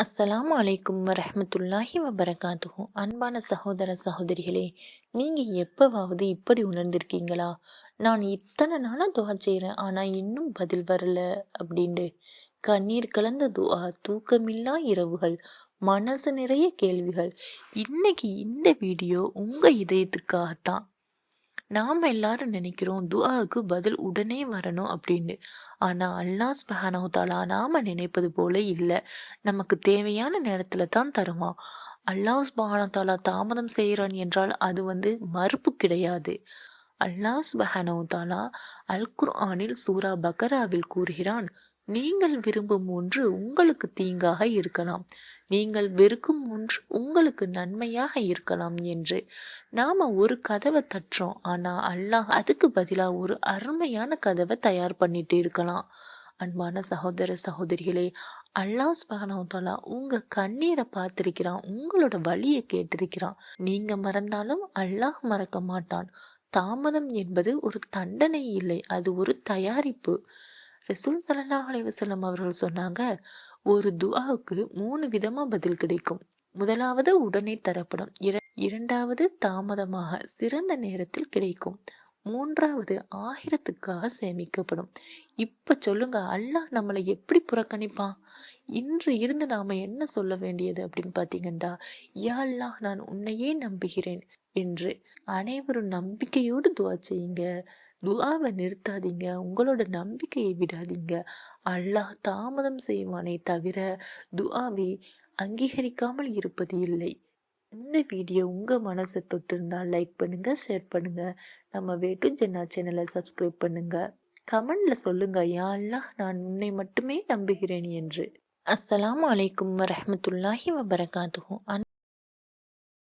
அஸ்ஸலாமு அலைக்கும் வரமத்துல்லாஹி வபரகாத்துஹு. அன்பான சகோதர சகோதரிகளே நீங்கள் எப்போவாவது இப்படி உணர்ந்திருக்கீங்களா? நான் இத்தனை நாளாக துவா செய்கிறேன் ஆனால் இன்னும் பதில் வரல அப்படின்ட்டு கண்ணீர் கலந்த துவா தூக்கமில்லா இரவுகள் மனசு நிறைய கேள்விகள். இன்னைக்கு இந்த வீடியோ உங்கள் இதயத்துக்காகத்தான். நாம் எல்லாரும் நினைக்கிறோம் துஆவுக்கு பதில் உடனே வரணும் அப்படின்னு. ஆனால் அல்லாஹ் சுபஹானஹு நாம் நினைப்பது போல இல்லை. நமக்கு தேவையான நேரத்தில் தான் தருவான். அல்லாஹ் சுபஹானஹு தாமதம் செய்கிறான் என்றால் அது வந்து மறுப்பு கிடையாது. அல்லாஹ் சுபஹானஹு அல் குர்ஆனில் சூரா பக்கராவில் கூறுகிறான் நீங்கள் விரும்பும் ஒன்று உங்களுக்கு தீங்காக இருக்கலாம். நீங்கள் வெறுக்கும் ஒன்று உங்களுக்கு நன்மையாக இருக்கலாம் என்று நாம் ஒரு கதவை தட்டுறோம். ஆனால் அல்லாஹ் அதுக்கு பதிலாக ஒரு அருமையான கதவை தயார் பண்ணிட்டு இருக்கலாம். அன்பான சகோதர சகோதரிகளே அல்லாஹ் சுபஹானஹு உங்க கண்ணீரை பார்த்திருக்கிறான் உங்களோட வழியை கேட்டிருக்கிறான். நீங்க மறந்தாலும் அல்லாஹ் மறக்க மாட்டான். தாமதம் என்பது ஒரு தண்டனை இல்லை அது ஒரு தயாரிப்பு. ரசூல் சல்லல்லாஹ் அலைவசல்லம் அவர்கள் சொன்னாங்க ஒரு துஆவுக்கு மூணு விதமாக பதில் கிடைக்கும். முதலாவது உடனே தரப்படும். இரண்டாவது தாமதமாக சிறந்த நேரத்தில் கிடைக்கும். மூன்றாவது ஆயிரத்துக்காக சேமிக்கப்படும். இப்போ சொல்லுங்க அல்லாஹ் நம்மளை எப்படி புறக்கணிப்பான்? இன்று இருந்து நாம என்ன சொல்ல வேண்டியது அப்படின்னு பார்த்தீங்கன்னா யா அல்லாஹ் நான் உன்னையே நம்புகிறேன் என்று. அனைவரும் நம்பிக்கையோடு துவா செய்யுங்க. துஆவை நிறுத்தாதீங்க. உங்களோட நம்பிக்கையை விடாதீங்க. அல்லாஹ் தாமதம் செய்வானே தவிர துஆவை அங்கீகரிக்காமல் இருப்பது இல்லை. இந்த வீடியோ உங்கள் மனசை தொட்டிருந்தால் லைக் பண்ணுங்கள் ஷேர் பண்ணுங்கள் நம்ம வேட்டு ஜென்னா சேனலை சப்ஸ்கிரைப் பண்ணுங்கள் கமெண்டில் சொல்லுங்கள் யா அல்லாஹ் நான் உன்னை மட்டுமே நம்புகிறேன் என்று. அஸ்ஸலாமு அலைக்கும் வரஹமத்துல்லாஹி வபரகாத்துஹூ.